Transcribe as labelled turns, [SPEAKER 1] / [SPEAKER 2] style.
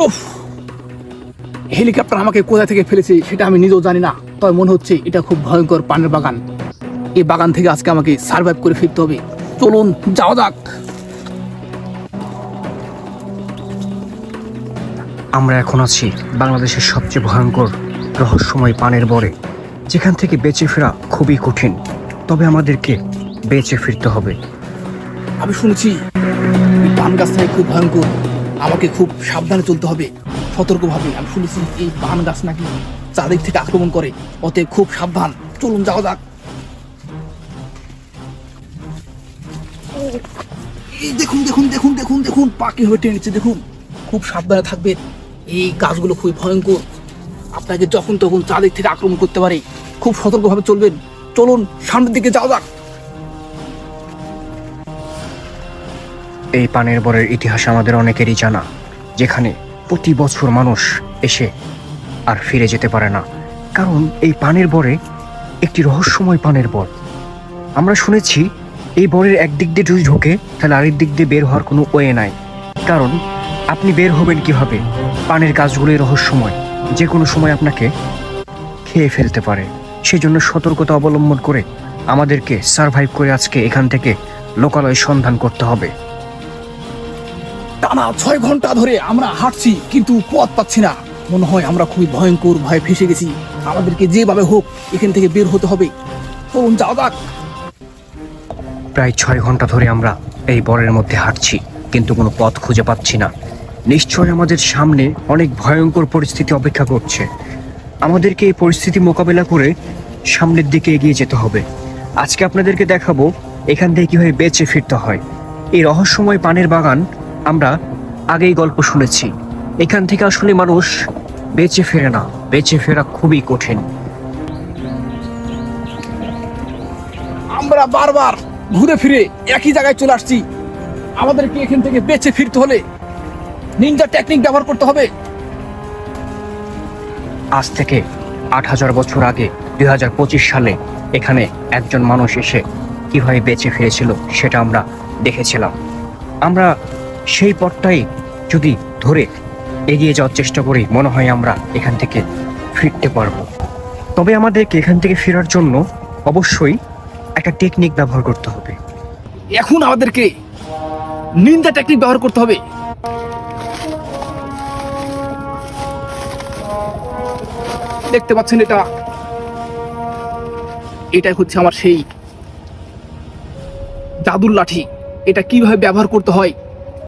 [SPEAKER 1] উফ! হেলিকপ্টার আমাকে কোথা থেকে ফেলেছে সেটা আমি নিজেও জানি না। তবে মনে হচ্ছে এটা খুব ভয়ঙ্কর পানের বাগান। এই বাগান থেকে আজকে আমাকে সার্ভাইভ করে ফিরতে হবে। চলুন যাওয়া যাক।
[SPEAKER 2] আমরা এখন আছি বাংলাদেশের সবচেয়ে ভয়ঙ্কর রহস্যময় পানের বরে যেখান থেকে বেঁচে ফেরা খুবই কঠিন। তবে আমাদেরকে বেঁচে ফিরতে হবে।
[SPEAKER 1] আমি শুনেছি পান গাছ থেকে খুব ভয়ঙ্কর। আমাকে খুব সাবধানে চলতে হবে। সতর্কভাবে আমি শুনেছি এই পান গাছ নাকি চাঁদিক থেকে আক্রমণ করে। অতএব খুব সাবধান। চলুন, যাওয়া যাক। এই দেখুন দেখুন দেখুন দেখুন দেখুন, পাখি হয়ে টেনেছে দেখুন। খুব সাবধানে থাকবে এই গাছগুলো খুবই ভয়ঙ্কর। আপনাকে যখন তখন চাঁদিক থেকে আক্রমণ করতে পারে। খুব সতর্কভাবে চলবেন। চলুন, সামনের দিকে যাওয়া যাক।
[SPEAKER 2] এই পানের বরের ইতিহাস আমাদের অনেকেরই জানা, যেখানে প্রতি বছর মানুষ এসে আর ফিরে যেতে পারে না। কারণ এই পানের বরে একটি রহস্যময় পানের বর। আমরা শুনেছি, এই বরের একদিক দিয়ে যদি ঢোকে, তাহলে আরেক দিক দিয়ে বের হওয়ার কোনো ওয়ে নাই। কারণ আপনি বের হবেন কীভাবে? পানের গাছগুলোই রহস্যময় যে কোনো সময় আপনাকে খেয়ে ফেলতে পারে। সেজন্য সতর্কতা অবলম্বন করে আমাদেরকে সার্ভাইভ করে আজকে এখান থেকে লোকালয় সন্ধান করতে হবে।
[SPEAKER 1] টানা ছয় ঘণ্টা ধরে আমরা হাঁটছি, কিন্তু পথ পাচ্ছি না। মনে হয় আমরা খুবই ভয়ঙ্কর ভয়ে ফেসে গেছি। আমাদেরকে যেভাবে হোক এখান থেকে বের হতে হবে। চলুন যাও যাক।
[SPEAKER 2] প্রায় ছয় ঘণ্টা ধরে আমরা এই বরের মধ্যে হাঁটছি, কিন্তু কোনো পথ খুঁজে পাচ্ছি না। নিশ্চয় আমাদের সামনে অনেক ভয়ঙ্কর পরিস্থিতি অপেক্ষা করছে। আমাদেরকে এই পরিস্থিতি মোকাবেলা করে সামনের দিকে এগিয়ে যেতে হবে। আজকে আপনাদেরকে দেখাবো এখান থেকে কীভাবে বেঁচে ফিরতে হয়। এই রহস্যময় পানের বাগান আমরা আগেই গল্প শুনেছি। এখান থেকে আসলে মানুষ বেঁচে ফেরে না। বেঁচে ফেরা খুবই কঠিন।
[SPEAKER 1] আমরা বারবার ঘুরে ফিরে একই জায়গায় চলে আসছি। আমাদেরকে এখান থেকে বেঁচে ফিরতে হলে নিনজা টেকনিক ব্যবহার করতে হবে।
[SPEAKER 2] আজ থেকে আট হাজার বছর আগে দুই হাজার পঁচিশ সালে এখানে একজন মানুষ এসে কীভাবে বেঁচে ফিরেছিল সেটা আমরা দেখেছিলাম। আমরা সেই পথটাই যদি ধরে এগিয়ে যাওয়ার চেষ্টা করি, মনে হয় আমরা এখান থেকে ফিরতে পারব। তবে আমাদেরকে এখান থেকে ফেরার জন্য অবশ্যই একটা টেকনিক ব্যবহার করতে হবে।
[SPEAKER 1] এখন আমাদেরকে নিন্দা টেকনিক ব্যবহার করতে হবে। দেখতে পাচ্ছেন এটা? এটাই হচ্ছে আমার সেই জাদুর লাঠি। এটা কীভাবে ব্যবহার করতে হয়?